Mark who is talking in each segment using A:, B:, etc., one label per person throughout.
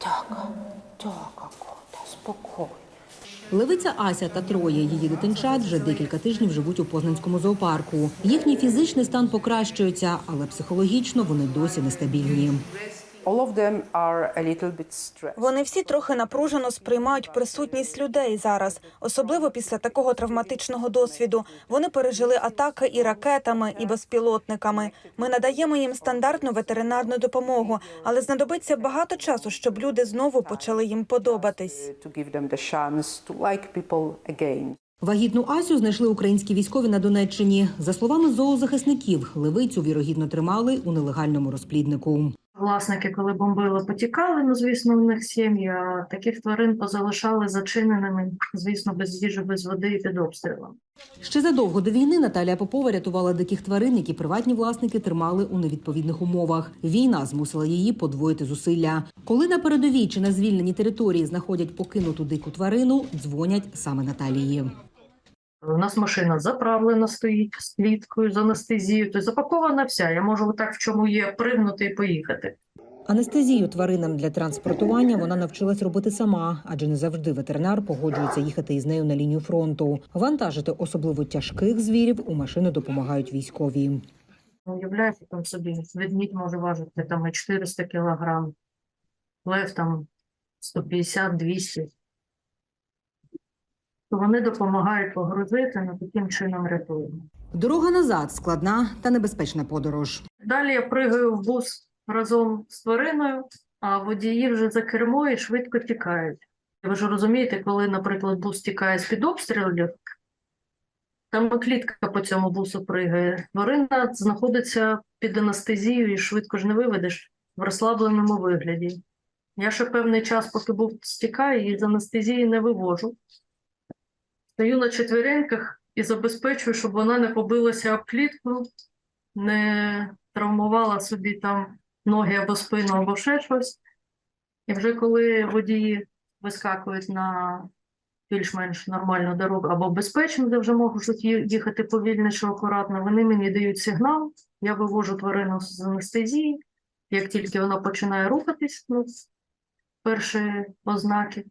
A: Тяга, тяга, кота, спокійно.
B: Левиця Ася та троє її дитинчат вже декілька тижнів живуть у Познанському зоопарку. Їхній фізичний стан покращується, але психологічно вони досі нестабільні.
A: All of them are a little bit stressed.
C: Вони всі трохи напружено сприймають присутність людей зараз, особливо після такого травматичного досвіду. Вони пережили атаки і ракетами, і безпілотниками. Ми надаємо їм стандартну ветеринарну допомогу, але знадобиться багато часу, щоб люди знову почали їм подобатись.
B: Вагітну Асю знайшли українські військові на Донеччині. За словами зоозахисників, левицю вірогідно тримали у нелегальному розпліднику.
D: Власники, коли бомбили, потікали, ну звісно, в них сім'ї. А таких тварин позалишали зачиненими, звісно, без їжі, без води і під обстрілом.
B: Ще задовго до війни Наталія Попова рятувала диких тварин, які приватні власники тримали у невідповідних умовах. Війна змусила її подвоїти зусилля. Коли на передовій чи на звільненій території знаходять покинуту дику тварину, дзвонять саме Наталії.
D: У нас машина заправлена стоїть з кліткою, з анестезією, тобто запакована вся. Я можу так, в чому є, пригнути і поїхати.
B: Анестезію тваринам для транспортування вона навчилась робити сама, адже не завжди ветеринар погоджується їхати із нею на лінію фронту. Вантажити особливо тяжких звірів у машину допомагають військові.
D: Уявляєте, там собі ведмідь може важити там і 400 кілограм, лев там 150-200. То вони допомагають погрузити, ну таким чином рятуємо.
B: Дорога назад складна та небезпечна подорож.
D: Далі я пригаю в бус разом з твариною, а водії вже за кермо і швидко тікають. Ви ж розумієте, коли, наприклад, бус тікає з-під обстрілів, там клітка по цьому бусу пригає. Тварина знаходиться під анестезією і швидко ж не виведеш в розслабленому вигляді. Я ще певний час, поки був стікає, її з анестезії не вивожу. Стою на четвереньках і забезпечую, щоб вона не побилася об клітку, не травмувала собі там ноги або спину, або ще щось. І вже коли водії вискакують на більш-менш нормальну дорогу або безпечну, де вже можуть їхати повільніше, акуратно, вони мені дають сигнал, я вивожу тварину з анестезії. Як тільки вона починає рухатись, ну, перші ознаки,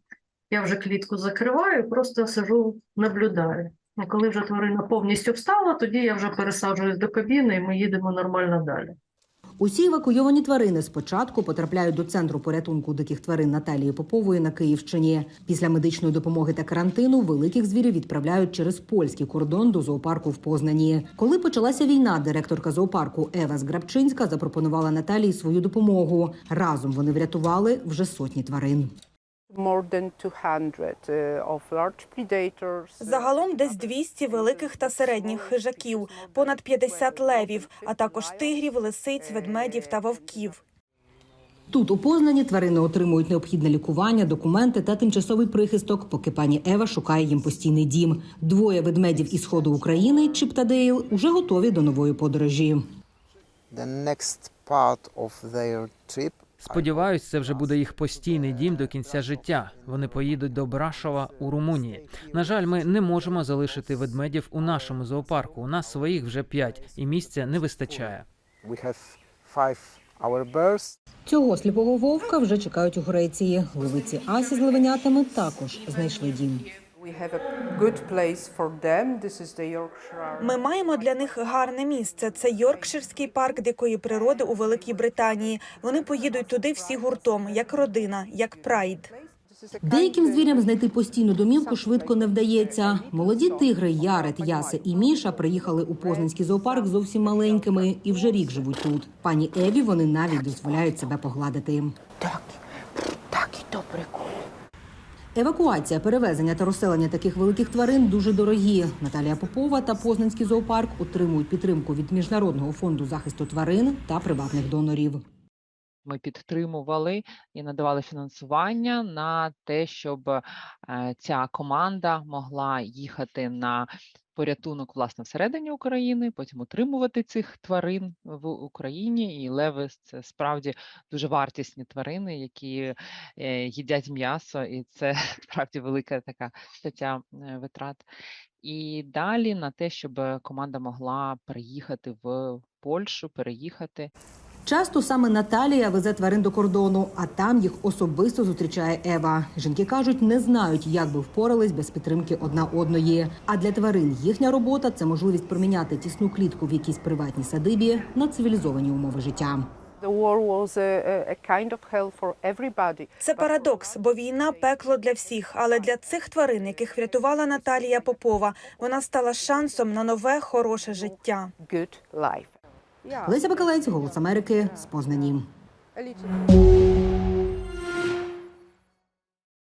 D: я вже клітку закриваю, просто сижу, наблюдаю. І коли вже тварина повністю встала, тоді я вже пересаджуюсь до кабіни і ми їдемо нормально далі.
B: Усі евакуйовані тварини спочатку потрапляють до центру порятунку диких тварин Наталії Попової на Київщині. Після медичної допомоги та карантину великих звірів відправляють через польський кордон до зоопарку в Познані. Коли почалася війна, директорка зоопарку Ева Зграбчинська запропонувала Наталії свою допомогу. Разом вони врятували вже сотні тварин.
A: More than 200 uh, of large predators.
C: Загалом десь 200 великих та середніх хижаків, понад 50 левів, а також тигрів, лисиць, ведмедів та вовків.
B: Тут у Познані тварини отримують необхідне лікування, документи та тимчасовий прихисток, поки пані Ева шукає їм постійний дім. Двоє ведмедів із сходу України, Чіп та Дейл, уже готові до нової подорожі.
E: the next part of their trip.
F: Сподіваюсь, це вже буде їх постійний дім до кінця життя. Вони поїдуть до Брашова у Румунії. На жаль, ми не можемо залишити ведмедів у нашому зоопарку. У нас своїх вже п'ять, і місця не вистачає.
B: Цього сліпого вовка вже чекають у Греції. Левиці Асі з левенятами також знайшли дім.
A: We have a good place for them. This is the Yorkshire.
C: Ми маємо для них гарне місце. Це Йоркширський парк дикої природи у Великій Британії. Вони поїдуть туди всі гуртом, як родина, як прайд.
B: Деяким звірям знайти постійну домівку швидко не вдається. Молоді тигри Ярет, Яси і Міша приїхали у Познанський зоопарк зовсім маленькими і вже рік живуть тут. Пані Еві вони навіть дозволяють себе погладити.
A: так, так і добре.
B: Евакуація, перевезення та розселення таких великих тварин дуже дорогі. Наталія Попова та Познанський зоопарк отримують підтримку від міжнародного фонду захисту тварин та приватних донорів.
G: Ми підтримували і надавали фінансування на те, щоб е, ця команда могла їхати на порятунок власне всередині України, потім утримувати цих тварин в Україні. І леви це справді дуже вартісні тварини, які е, їдять м'ясо, і це справді велика така стаття е, витрат. І далі на те, щоб команда могла переїхати в Польщу, переїхати
B: Часто саме Наталія везе тварин до кордону, а там їх особисто зустрічає Ева. Жінки кажуть, не знають, як би впорались без підтримки одна одної. А для тварин їхня робота це можливість проміняти тісну клітку в якійсь приватній садибі на цивілізовані умови життя.
C: Це парадокс, бо війна пекло для всіх. Але для цих тварин, яких врятувала Наталія Попова, вона стала шансом на нове хороше життя.
B: Леся Бакалець, Голос Америки з Познані.